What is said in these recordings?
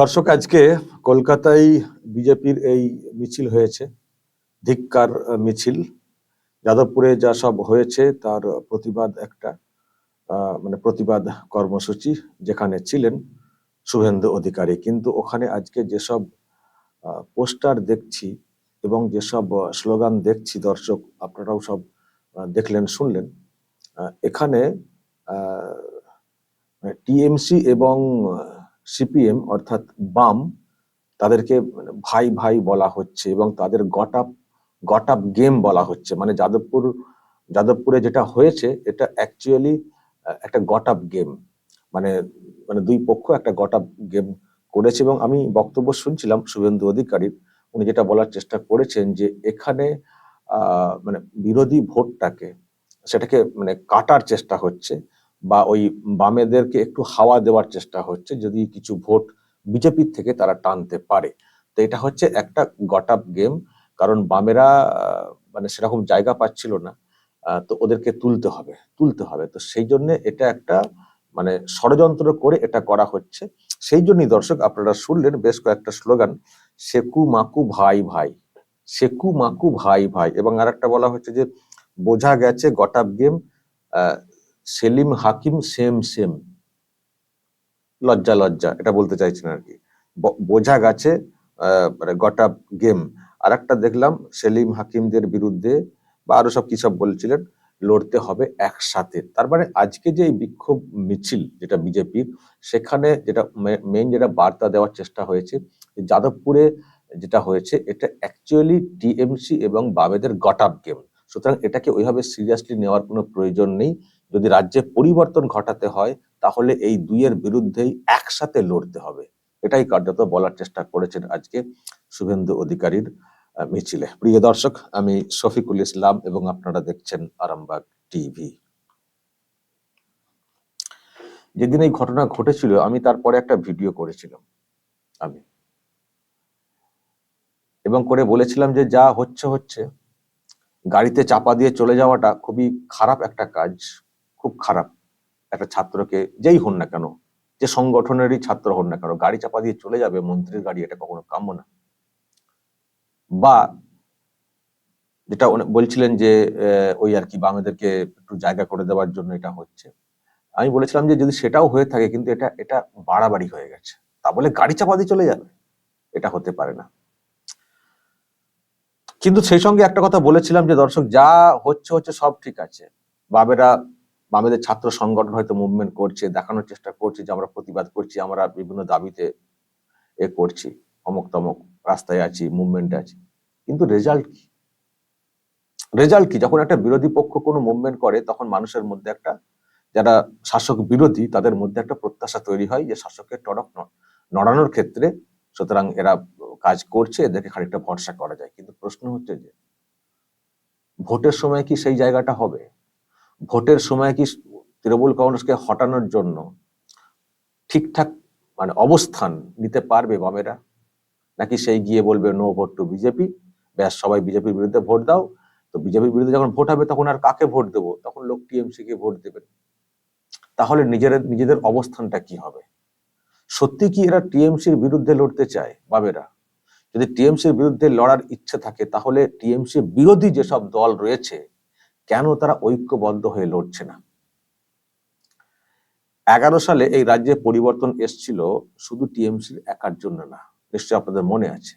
দর্শক, আজকে কলকাতায় বিজেপির এই মিছিল হয়েছে, ধিক্কার মিছিল। যাদবপুরে যা সব হয়েছে, তার প্রতিবাদ একটা মানে প্রতিবাদ কর্মসূচি যেখানে ছিলেন শুভেন্দু অধিকারী। কিন্তু ওখানে আজকে যেসব পোস্টার দেখছি এবং যেসব স্লোগান দেখছি দর্শক, আপনারাও সব দেখলেন, শুনলেন এখানে টিএমসি এবং সিপিএম অর্থাৎ বাম তাদেরকে মানে ভাই ভাই বলা হচ্ছে এবং তাদের গটাপ গটাপ গেম বলা হচ্ছে। মানে যাদবপুর, যাদবপুরে যেটা হয়েছে, এটা অ্যাকচুয়ালি একটা গটাপ গেম। মানে মানে দুই পক্ষ একটা গটাপ গেম করেছে এবং আমি বক্তব্য শুনছিলাম শুভেন্দু অধিকারীর। উনি যেটা বলার চেষ্টা করেছেন যে এখানে মানে বিরোধী ভোটটাকে, সেটাকে মানে কাটার চেষ্টা হচ্ছে। বা ওই বামেদেরকে একটু হাওয়া দেওয়ার চেষ্টা হচ্ছে যদি কিছু ভোট বিজেপির থেকে তারা টানতে পারে। তো এটা হচ্ছে একটা গটাপ গেম কারণ বামেরা মানে সেরকম জায়গা পাচ্ছিল না তো ওদেরকে তুলতে হবে তুলতে হবে। তো সেই জন্য এটা একটা মানে ষড়যন্ত্র করে এটা করা হচ্ছে। সেই জন্যই দর্শক আপনারা শুনলেন বেশ কয়েকটা স্লোগান, সেকু মাকু ভাই ভাই, সেকু মাকু ভাই ভাই এবং আর একটা বলা হচ্ছে যে বোঝা গেছে got up game Salim, Hakim, same same. লজ্জা লজ্জা, এটা বলতে চাইছেন আর কি। বোঝা গেছে মানে গটা গেম আর একটা দেখলাম, সেলিম, হাকিমদের বিরুদ্ধে বা আরও সব কি সব বলছিলেন, লড়তে হবে একসাথে। তার মানে আজকে যে বিক্ষোভ মিছিল, যেটা বিজেপির, সেখানে যেটা মেইন যেটা বার্তা দেওয়ার চেষ্টা হয়েছে যাদবপুরে যেটা হয়েছে, এটা অ্যাকচুয়ালি টিএমসি এবং বামেদের গটাপ গেম সুতরাং এটাকে ওইভাবে সিরিয়াসলি নেওয়ার কোনো প্রয়োজন নেই। যদি রাজ্যে পরিবর্তন ঘটাতে হয়, তাহলে এই দুইয়ের বিরুদ্ধেই একসাথে লড়তে হবে। এটাই কার্যত বলার চেষ্টা করেছেন আজকে শুভেন্দু অধিকারীর মিছিলে। প্রিয় দর্শক, আমি শফিকুল ইসলাম এবং আপনারা দেখছেন আরামবাগ টিভি। যেদিন এই ঘটনা ঘটেছিল, আমি তারপরে একটা ভিডিও করেছিলাম, আমি। এবং করে বলেছিলাম যে যা হচ্ছে হচ্ছে। গাড়িতে চাপা দিয়ে চলে যাওয়াটা খুবই খারাপ একটা কাজ। খুব খারাপ। একটা ছাত্রকে, যেই হন না কেন, যে সংগঠনেরই ছাত্র হন না কেন, গাড়ি চাপা দিয়ে চলে যাবে, মন্ত্রীর গাড়ি এটা কখনো কাম্য না। বা যেটা বলছিলেন যে ওই আর কি বামেদেরকে একটু জায়গা করে দেওয়ার জন্য এটা হচ্ছে। আমি বলেছিলাম যে, যদি সেটাও হয়ে থাকে, কিন্তু এটা এটা বাড়াবাড়ি হয়ে গেছে। তা বলে গাড়ি চাপা দিয়ে চলে যাবে? এটা হতে পারে না। কিন্তু সেই সঙ্গে একটা কথা বলেছিলাম যে, দর্শক, যা হচ্ছে হচ্ছে সব ঠিক আছে। বামেরা বামেদের ছাত্র সংগঠন হয়তো মুভমেন্ট করছে, দেখানোর চেষ্টা করছে যে আমরা প্রতিবাদ করছি, আমরা বিভিন্ন দাবিতে এ করছি, অমুক তমক, রাস্তায় আছি মুভমেন্টে আছি। কিন্তু রেজাল্ট কি? রেজাল্ট কি? যখন একটা বিরোধী পক্ষ কোনো মুভমেন্ট করে, তখন মানুষের মধ্যে একটা, যারা শাসক বিরোধী, তাদের মধ্যে একটা প্রত্যাশা তৈরি হয় যে শাসকের টনক নড়ানোর ক্ষেত্রে সুতরাং এরা কাজ করছে, এদেরকে খানিকটা ভরসা করা যায়। কিন্তু প্রশ্ন হচ্ছে যে, ভোটের সময় কি সেই জায়গাটা হবে? ভোটের সময় কি তৃণমূল কংগ্রেসকে হটানোর জন্য ঠিকঠাক মানে অবস্থান নিতে পারবে বামেরা? নাকি সেই গিয়ে বলবে নো ভোট টু বিজেপি ব্যাস, সবাই বিজেপির বিরুদ্ধে ভোট দাও। তো বিজেপির বিরুদ্ধে যখন ভোট হবে, তখন আর কাকে ভোট দেবো? তখন লোক টিএমসি কে ভোট দেবেন তাহলে নিজেদের নিজেদের অবস্থানটা কি হবে? সত্যি কি এরা টিএমসির বিরুদ্ধে লড়তে চায় বামেরা? যদি টিএমসির বিরুদ্ধে লড়ার ইচ্ছে থাকে, তাহলে টিএমসি বিরোধী যেসব দল রয়েছে কেন তারা ঐক্যবদ্ধ হয়ে লড়ছে না? এগারো সালে এই রাজ্যে পরিবর্তন এসছিল শুধু টিএমসির একার জন্য না, নিশ্চয়ই আপনাদের মনে আছে।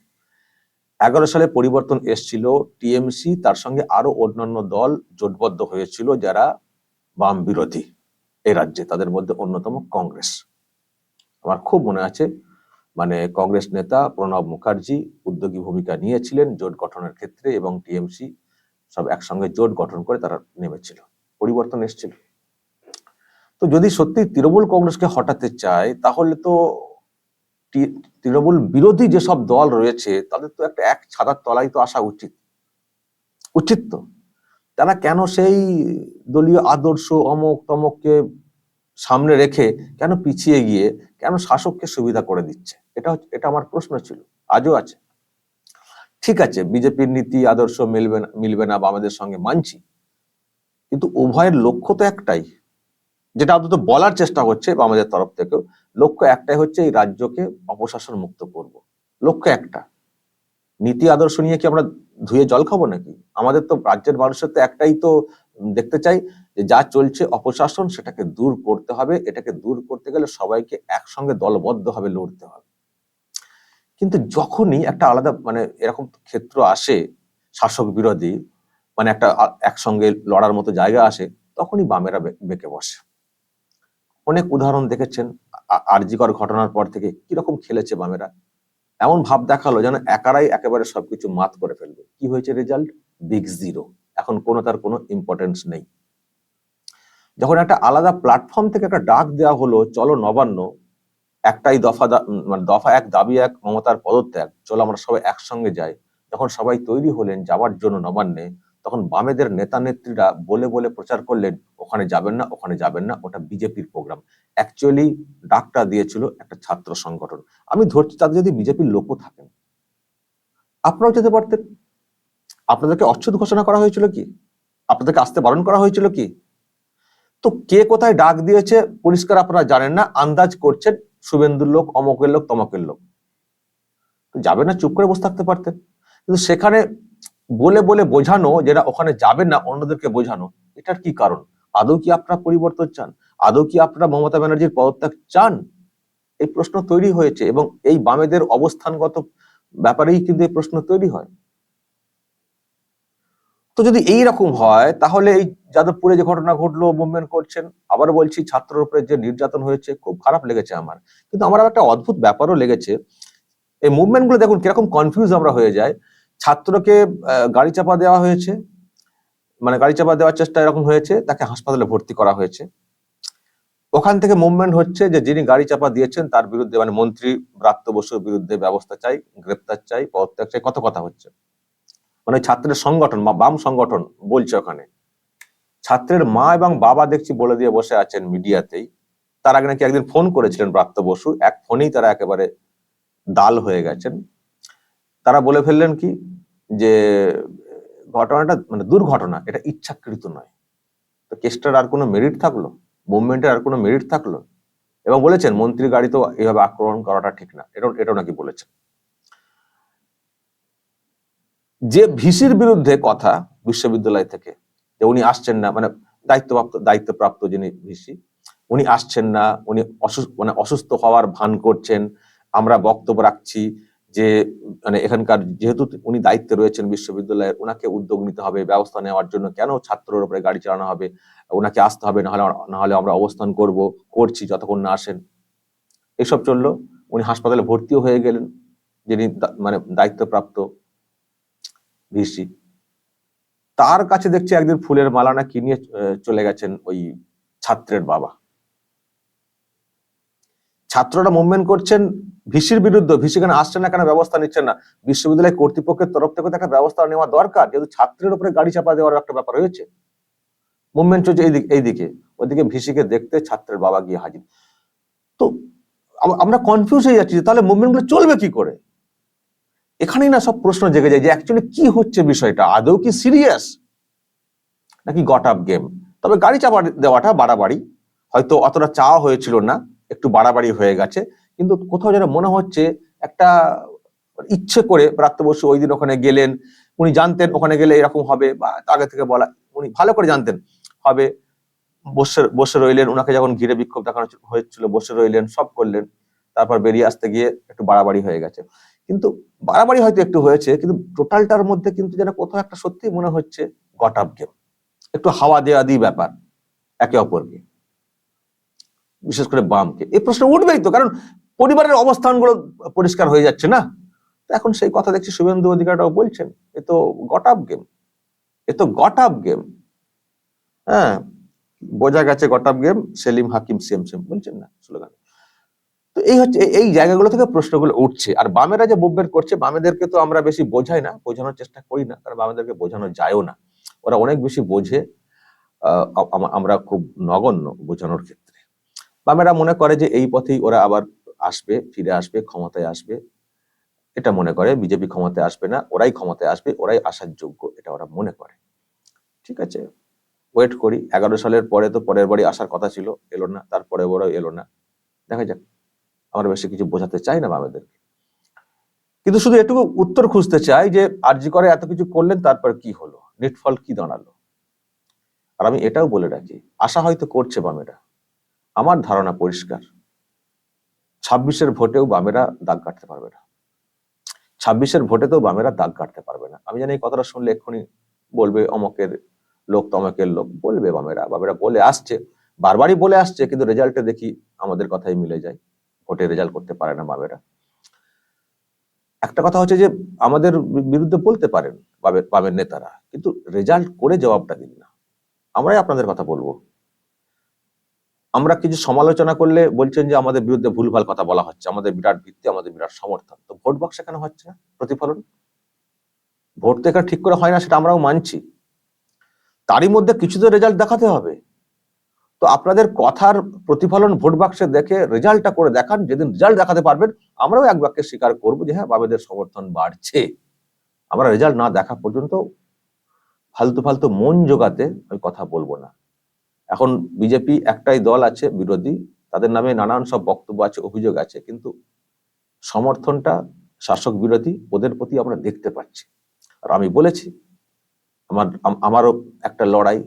এগারো সালে পরিবর্তন এসছিল, টিএমসি তার সঙ্গে আরও অন্যান্য দল জোটবদ্ধ হয়েছিল যারা বাম বিরোধী এই রাজ্যে, তাদের মধ্যে অন্যতম কংগ্রেস। আমার খুব মনে আছে মানে কংগ্রেস নেতা প্রণব মুখার্জি উদ্যোগী ভূমিকা নিয়েছিলেন জোট গঠনের ক্ষেত্রে এবং টিএমসি সব একসঙ্গে জোট গঠন করে তারা নেমেছিল, পরিবর্তন এসেছিল। তো যদি সত্যি তৃণমূল কংগ্রেসকে হটাতে চায়, তাহলে তো তৃণমূল বিরোধী যেসব দল রয়েছে, তাদের তো একটা এক ছাতার তলায় তো আসা উচিত। উচিত তো। তারা কেন সেই দলীয় আদর্শ অমক তমককে সামনে রেখে কেন পিছিয়ে গিয়ে, কেন শাসককে সুবিধা করে দিচ্ছে? এটা এটা আমার প্রশ্ন ছিল। আজও আছে। ঠিক আছে, বিজেপির নীতি, আদর্শ মিলবে না মিলবে না বা আমাদের সঙ্গে মানছি। কিন্তু উভয়ের লক্ষ্য তো একটাই, যেটা অন্তত বলার চেষ্টা হচ্ছে বা আমাদের তরফ থেকেও, লক্ষ্য একটাই হচ্ছে এই রাজ্যকে অপশাসন মুক্ত করব। লক্ষ্য একটা। নীতি, আদর্শ নিয়ে কি আমরা ধুয়ে জল খাব নাকি? আমাদের তো রাজ্যের মানুষের তো একটাই তো দেখতে চাই যে যা চলছে অপশাসন সেটাকে দূর করতে হবে, এটাকে দূর করতে গেলে সবাইকে একসঙ্গে দলবদ্ধভাবে লড়তে হবে। কিন্তু যখনই একটা আলাদা মানে এরকম ক্ষেত্র আসে, শাসক বিরোধী মানে একটা একসঙ্গে লড়ার মতো জায়গা আসে, তখনই বামেরা বেঁকে বসে। অনেক উদাহরণ দেখেছেন আরজিকর ঘটনার পর থেকে কীরকম খেলেছে বামেরা। এমন ভাব দেখাল যেন একারাই একেবারে সবকিছু মাত করে ফেলবে। কি হয়েছে রেজাল্ট বিগ জিরো এখন কোনো তার কোনো ইম্পর্টেন্স নেই। যখন একটা আলাদা প্ল্যাটফর্ম থেকে একটা ডাক দেওয়া হলো, চলো নবান্ন একটাই দফা মানে দফা এক, দাবি এক মমতার পদত্যাগ। চলো আমরা সবাই একসঙ্গে যাই। যখন সবাই তৈরি হলেন যাওয়ার জন্য নবান্নে, তখন বামেদের নেতা নেত্রীরা বলে বলে প্রচার করলেন, ওখানে যাবেন না, ওখানে যাবেন না, ওটা বিজেপির প্রোগ্রাম অ্যাকচুয়ালি ডাকটা দিয়েছিল একটা ছাত্র সংগঠন। আমি ধরছি তাদের যদি বিজেপির লোকও থাকেন, আপনারাও যেতে পারতেন। আপনাদেরকে অচ্ছুত ঘোষণা করা হয়েছিল কি? আপনাদেরকে আসতে বারণ করা হয়েছিল কি? তো কে কোথায় ডাক দিয়েছে পরিষ্কার আপনারা জানেন না, আন্দাজ করছেন শুভেন্দুর লোক অমকের লোক তমকের লোক। তো যাবেন না, চুপ করে বসে থাকতে পারতেন কিন্তু সেখানে বলে বলে বোঝানো, যেটা ওখানে যাবে না, অন্যদেরকে বোঝানো, এটার কি কারণ? আদৌ কি আপনারা পরিবর্তন চান? আদৌ কি আপনারা মমতা ব্যানার্জির পদত্যাগ চান? এই প্রশ্ন তৈরি হয়েছে এবং এই বামেদের অবস্থানগত ব্যাপারেই কিন্তু এই প্রশ্ন তৈরি হয়। তো যদি এই রকম হয়, তাহলে এই যাদবপুরে যে ঘটনা ঘটলো, মুভমেন্ট করছেন, আবার বলছি ছাত্রের উপরে যে নির্যাতন হয়েছে, খুব খারাপ লেগেছে আমার। কিন্তু আমার একটা অদ্ভুত ব্যাপারও লেগেছে। এই মুভমেন্টগুলো দেখুন, কীরকম কনফিউজ আমরা হয়ে যায় ছাত্রকে গাড়ি চাপা দেওয়া হয়েছে। মানে গাড়ি চাপা দেওয়ার চেষ্টা এরকম হয়েছে, তাকে হাসপাতালে ভর্তি করা হয়েছে। ওখান থেকে মুভমেন্ট হচ্ছে যে, যিনি গাড়ি চাপা দিয়েছেন, তার বিরুদ্ধে মানে মন্ত্রী ব্রাত্য বসুর বিরুদ্ধে ব্যবস্থা চাই, গ্রেপ্তার চাই, পদত্যাগ চাই, কত কথা হচ্ছে। মানে ছাত্রের সংগঠন বা বাম সংগঠন বলছে ওখানে। ছাত্রের মা এবং বাবা দেখছি বলে দিয়ে বসে আছেন মিডিয়াতেই। তার আগে নাকি একদিন ফোন করেছিলেন প্রাপ্ত বসু। এক ফোনেই তারা একেবারে দাল হয়ে গেছেন। তারা বলে ফেললেন কি যে, ঘটনাটা মানে দুর্ঘটনা, এটা ইচ্ছাকৃত নয়। তো কেসটার আর কোনো মেরিট থাকল? মুভমেন্টের আর কোনো মেরিট থাকল? এবং বলেছেন মন্ত্রী গাড়ি তো এভাবে আক্রমণ করাটা ঠিক না। এটাও এটাও নাকি বলেছেন। যে ভিসির বিরুদ্ধে কথা বিশ্ববিদ্যালয় থেকে, যে উনি আসছেন না মানে দায়িত্বপ্রাপ্ত দায়িত্বপ্রাপ্ত যিনি ভিসি, উনি আসছেন না, উনি অসুস্থ মানে অসুস্থ হওয়ার ভান করছেন। আমরা বক্তব্য রাখছি যে মানে এখানকার যেহেতু উনি দায়িত্বে রয়েছেন বিশ্ববিদ্যালয়ে ওনাকে উদ্যোগ নিতে হবে, ব্যবস্থা নেওয়ার জন্য কেন ছাত্রের উপরে গাড়ি চালানো হবে ওনাকে আসতে হবে, নাহলে নাহলে আমরা অবস্থান করব, করছি যতক্ষণ না আসেন। এসব চলল, উনি হাসপাতালে ভর্তিও হয়ে গেলেন, যিনি মানে দায়িত্বপ্রাপ্ত ভিসি তার কাছে দেখছি একদিন ফুলের মালা না কি নিয়ে চলে গেছেন ওই ছাত্রের বাবা। ছাত্ররা মুভমেন্ট করছেন, ভিসির বিরুদ্ধে, ভিসি কেন আসছে না কেন ব্যবস্থা নিচ্ছেন না? বিশ্ববিদ্যালয় কর্তৃপক্ষের তরফ থেকে একটা ব্যবস্থা নেওয়া দরকার, যেহেতু ছাত্রের উপরে গাড়ি চাপা দেওয়ার একটা ব্যাপার হয়েছে। মুভমেন্ট চলছে এইদিকে এইদিকে। ওইদিকে ভিসিকে দেখতে ছাত্রের বাবা গিয়ে হাজির। তো আমরা কনফিউজ হয়ে যাচ্ছি তাহলে মুভমেন্টগুলো চলবে কি করে? এখানেই না সব প্রশ্ন জেগে যায় যে অ্যাকচুয়ালি কি হচ্ছে বিষয়টা? আদৌ কি সিরিয়াস নাকি গট আপ গেম তবে গাড়ি চাপা দেওয়াটা বাড়াবাড়ি। হয়তো অতটা চাওয়া হয়েছিল না, একটু বাড়াবাড়ি হয়ে গেছে। কিন্তু কোথাও যেন মনে হচ্ছে একটা ইচ্ছে করে প্রাপ্ত ওই দিন ওখানে গেলেন, উনি জানতেন ওখানে গেলে এরকম হবে বা আগে থেকে বলা, উনি ভালো করে জানতেন। হবে, বসে বসে রইলেন ওনাকে যখন ঘিরে বিক্ষোভ দেখানো হয়েছিল, বসে রইলেন, সব করলেন। তারপর বেরিয়ে আসতে গিয়ে একটু বাড়াবাড়ি হয়ে গেছে। কিন্তু বাড়াবাড়ি হয়তো একটু হয়েছে, কিন্তু টোটালটার মধ্যে কিন্তু যেন কোথাও একটা সত্যি মনে হচ্ছে গট আপ গেম একটু হাওয়া দেওয়া দিই ব্যাপার, একে অপরকে। বিশেষ করে বামকে। এই প্রশ্ন উঠবেই তো, কারণ পরিবারের অবস্থানগুলো পরিষ্কার হয়ে যাচ্ছে না। তো এখন সেই কথা দেখছি শুভেন্দু অধিকারটাও বলছেন, এ তো গট আপ গেম এ তো গট আপ গেম হ্যাঁ বোঝা গেছে got up game Salim Hakim same same বলছেন না, স্লোগান। তো এই হচ্ছে এই- জায়গাগুলো থেকে প্রশ্নগুলো উঠছে। আর বামেরা যে মুভমেন্ট করছে, বামেদেরকে তো আমরা বেশি বোঝাই না, বোঝানোর চেষ্টা করি না, কারণ বামেদেরকে বোঝানো যায়ও না। ওরা অনেক বেশি বোঝে আমরা খুব নগণ্য বোঝানোর ক্ষেত্রে। বামেরা মনে করে যে এই পথেই ওরা আবার আসবে, ফিরে আসবে, ক্ষমতায় আসবে। এটা মনে করে, বিজেপি ক্ষমতায় আসবে না, ওরাই ক্ষমতায় আসবে, ওরাই আসার যোগ্য, এটা ওরা মনে করে। ঠিক আছে? ওয়েট করি। এগারো সালের পরে তো পরের বাড়ি আসার কথা ছিল, এলো না, তারপরে বড় এলো না। দেখা যাক। আমরা বেশি কিছু বোঝাতে চাই না বামেদেরকে কিন্তু শুধু এটুকু উত্তর খুঁজতে চাই যে আরজি করে এত কিছু করলেন, তারপর কি হলো? নিটফল কি দাঁড়াল? আর আমি এটাও বলে রাখি, আশা হয়তো করছে বামেরা। আমার ধারণা পরিষ্কার। ছাব্বিশের ভোটেও বামেরা দাগ কাটতে পারবে না। ছাব্বিশের ভোটেতেও বামেরা দাগ কাটতে পারবে না। আমি জানি এই কথাটা শুনলে এক্ষুনি বলবে অমকের লোক, তমকের লোক, বলবে বামেরা। বামেরা বলে আসছে, বারবারই বলে আসছে, কিন্তু রেজাল্টে দেখি আমাদের কথাই মিলে যায়। ভোটে রেজাল্ট করতে পারে না বামেরা একটা কথা হচ্ছে যে, আমাদের বিরুদ্ধে বলতে পারেন বামের নেতারা, কিন্তু রেজাল্ট করে জবাবটা দিন না। আমরাই আপনাদের কথা বলব। আমরা কিছু সমালোচনা করলে বলছেন যে, আমাদের বিরুদ্ধে ভুলভাল কথা বলা হচ্ছে, আমাদের বিরাট ভিত্তি, আমাদের বিরাট সমর্থন। তো ভোট বাক্স কেন হচ্ছে না, প্রতিফলন? ভোট তো ঠিক করে হয় না, সেটা আমরাও মানছি। তারই মধ্যে কিছু তো রেজাল্ট দেখাতে হবে। তো আপনাদের কথার প্রতিফলন ভোট বাক্সে দেখে রেজাল্টটা করে দেখান, যেদিন রেজাল্ট দেখাতে পারবেন, আমরাও এক বাক্যে স্বীকার করব যে হ্যাঁ বাবেদের সমর্থন বাড়ছে। আমরা রেজাল্ট না দেখা পর্যন্ত ফালতু ফালতু মন জোগাতে আমি কথা বলব না। এখন বিজেপি একটাই দল আছে বিরোধী, তাদের নামে নানান সব বক্তব্য আছে, অভিযোগ আছে, কিন্তু সমর্থনটা শাসক বিরোধী, ওদের প্রতি আমরা দেখতে পাচ্ছি। আর আমি বলেছি, আমার আমারও একটা লড়াই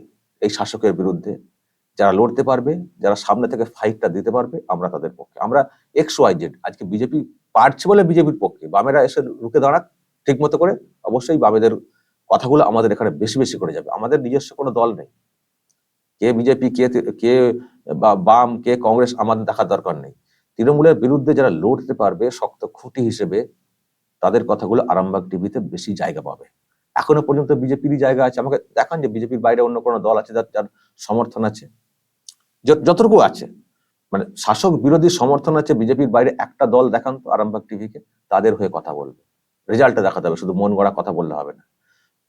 এই শাসকের বিরুদ্ধে। যারা লড়তে পারবে, যারা সামনে থেকে ফাইটটা দিতে পারবে, আমরা তাদের পক্ষে। আমরা এক্স ওয়াই জেড আজকে বিজেপি পারছে বলে বিজেপির পক্ষে। বামেরা এসে রুখে দাঁড়াক ঠিক মতো করে, অবশ্যই বামেদের কথাগুলো আমাদের এখানে বেশি বেশি করে যাবে। আমাদের নিজস্ব কোনো দল নেই। কে বিজেপি, কে কে বা, বাম, কে কংগ্রেস আমাদের দেখার দরকার নেই। তৃণমূলের বিরুদ্ধে যারা লড়তে পারবে, শক্ত খুঁটি হিসেবে, তাদের কথাগুলো আরামবাগ টিভিতে বেশি জায়গা পাবে। এখনও পর্যন্ত বিজেপিরই জায়গা আছে। আমাকে দেখান যে বিজেপির বাইরে অন্য কোনো দল আছে যার সমর্থন আছে। যতটুকু আছে। মানে শাসক বিরোধী সমর্থন আছে বিজেপির বাইরে একটা দল দেখান তো আরামবাগ টিভিকে, তাদের হয়ে কথা বলবে। রেজাল্টটা দেখাতে হবে শুধু মন গড়া কথা বললে হবে না।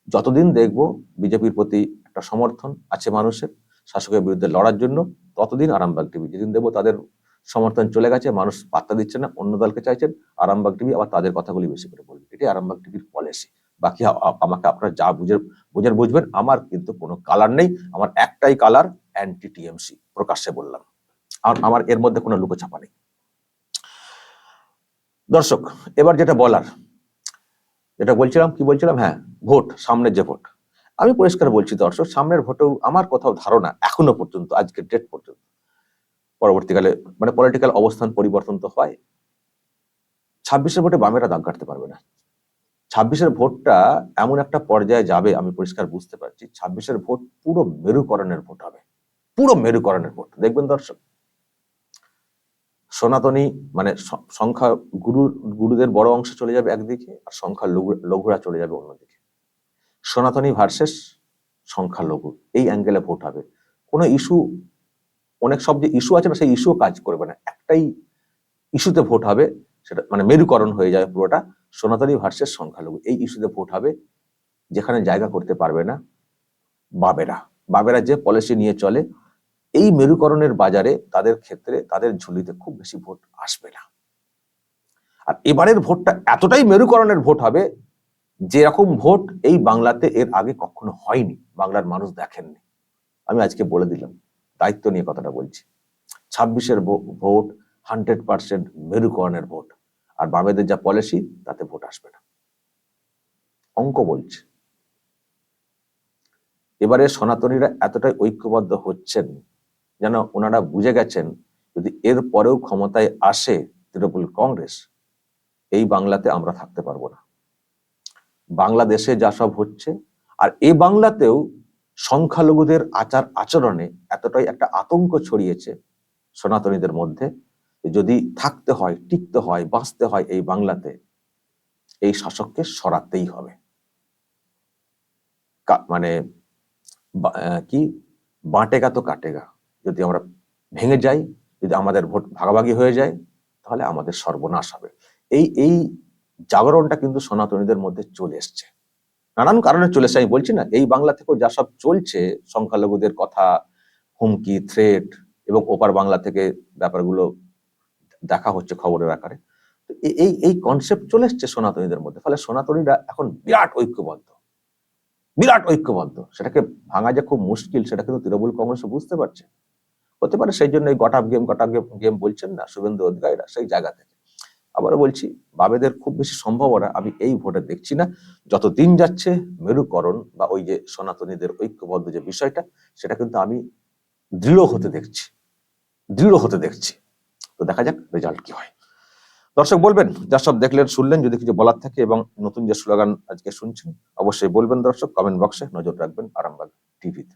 যতদিন দেখব বিজেপির প্রতি একটা সমর্থন আছে মানুষের, শাসকের বিরুদ্ধে লড়ার জন্য, ততদিন আরামবাগ টিভি যেদিন দেখব তাদের সমর্থন চলে গেছে, মানুষ পাত্তা দিচ্ছে না, অন্য দলকে চাইছেন, আরামবাগ টিভি আবার তাদের কথাগুলি বেশি করে বলবে। এটি আরামবাগ টিভির পলিসি বাকি আমাকে আপনারা যা বুঝে বুঝের বুঝবেন, আমার কিন্তু কোনো কালার নেই, আমার একটাই কালার অ্যান্টি টিএমসি প্রকাশ্যে বললাম। আর আমার এর মধ্যে কোনো লুকোছাপা নেই। দর্শক, এবার যেটা বলার, যেটা বলছিলাম, কি বলছিলাম? হ্যাঁ ভোট, সামনের যে ভোট। আমি পরিষ্কার বলছি দর্শক, সামনের ভোটেও আমার কোথাও ধারণা এখনও পর্যন্ত, আজকের ডেট পর্যন্ত, পরবর্তীকালে মানে পলিটিক্যাল অবস্থান পরিবর্তন তো হয়, ছাব্বিশের ভোটে বামেরা দাগ কাটতে পারবে না। ছাব্বিশের ভোটটা এমন একটা পর্যায়ে যাবে, আমি পরিষ্কার বুঝতে পারছি, ছাব্বিশের ভোট পুরো মেরুকরণের ভোট হবে। পুরো মেরুকরণের ভোট, দেখবেন দর্শক। সনাতনী মানে সংখ্যা গুরু, গুরুদের বড় অংশ চলে যাবে একদিকে আর সংখ্যা লঘু- লঘুরা চলে যাবে অন্যদিকে। সনাতনী ভার্সেস সংখ্যা লঘু এই অ্যাঙ্গেলে ভোট হবে। কোনো ইস্যু, অনেক সব যে ইস্যু আছে না, সেই ইস্যু কাজ করবে না। একটাই ইস্যুতে ভোট হবে, সেটা মানে মেরুকরণ হয়ে যাবে পুরোটা। সনাতনী ভার্সেস সংখ্যালঘু। এই ইস্যুতে ভোট হবে, যেখানে জায়গা করতে পারবে না বাবেরা। বাবেরা যে পলিসি নিয়ে চলে, এই মেরুকরণের বাজারে তাদের ক্ষেত্রে তাদের ঝুলিতে খুব বেশি ভোট আসবে না। আর এবারের ভোটটা এতটাই মেরুকরণের ভোট হবে, যেরকম ভোট এই বাংলাতে এর আগে কখনো হয়নি, বাংলার মানুষ দেখেননি। আমি আজকে বলে দিলাম, দায়িত্ব নিয়ে কথাটা বলছি। ছাব্বিশের ভোট হান্ড্রেড পার্সেন্ট মেরুকরণের ভোট। আর বামেদের যা পলিসি তাতে ভোট আসবে না। অঙ্ক বলছে। এবারে সনাতনীরা এতটাই ঐক্যবদ্ধ হচ্ছেন, যেন ওনারা বুঝে গেছেন, যদি এর পরেও ক্ষমতায় আসে তৃণমূল কংগ্রেস, এই বাংলাতে আমরা থাকতে পারব না। বাংলাদেশে যা সব হচ্ছে, আর এই বাংলাতেও সংখ্যালঘুদের আচার আচরণে এতটাই একটা আতঙ্ক ছড়িয়েছে সনাতনীদের মধ্যে যদি থাকতে হয়, টিকতে হয়, বাঁচতে হয় এই বাংলাতে, এই শাসককে সরাতেই হবে। মানে কি? বাঁটেগা তো কাটেগা। যদি আমরা ভেঙে যাই, যদি আমাদের ভোট ভাগাভাগি হয়ে যায়, তাহলে আমাদের সর্বনাশ হবে। এই এই জাগরণটা কিন্তু সনাতনীদের মধ্যে চলে এসছে। নানান কারণে চলে আমি বলছি না, এই বাংলা থেকেও যা সব চলছে, সংখ্যালঘুদের কথা, হুমকি থ্রেট এবং ওপার বাংলা থেকে ব্যাপারগুলো দেখা হচ্ছে খবরের আকারে। তো এই এই কনসেপ্ট চলে এসছে সনাতনীদের মধ্যে। ফলে সনাতনীরা এখন বিরাট ঐক্যবদ্ধ। বিরাট ঐক্যবদ্ধ। সেটাকে ভাঙা যে খুব মুশকিল, সেটা কিন্তু তৃণমূল কংগ্রেস বুঝতে পারছে। হতে পারে সেই জন্য এই got up game got up game game বলছেন না শুভেন্দু অধিকারীরা সেই জায়গা থেকে। আবারও বলছি বাবেদের খুব বেশি সম্ভাবনা আমি এই ভোটে দেখছি না। যত দিন যাচ্ছে মেরুকরণ বা ওই যে সনাতনীদের ঐক্যবদ্ধ যে বিষয়টা, সেটা কিন্তু আমি দৃঢ় হতে দেখছি। দৃঢ় হতে দেখছি। তো দেখা যাক রেজাল্ট কি হয়। দর্শক বলবেন, যা সব দেখলেন, শুনলেন, যদি কিছু বলার থাকে এবং নতুন যে স্লোগান আজকে শুনছেন, অবশ্যই বলবেন দর্শক কমেন্ট বক্সে নজর রাখবেন আরামবাগ টিভিতে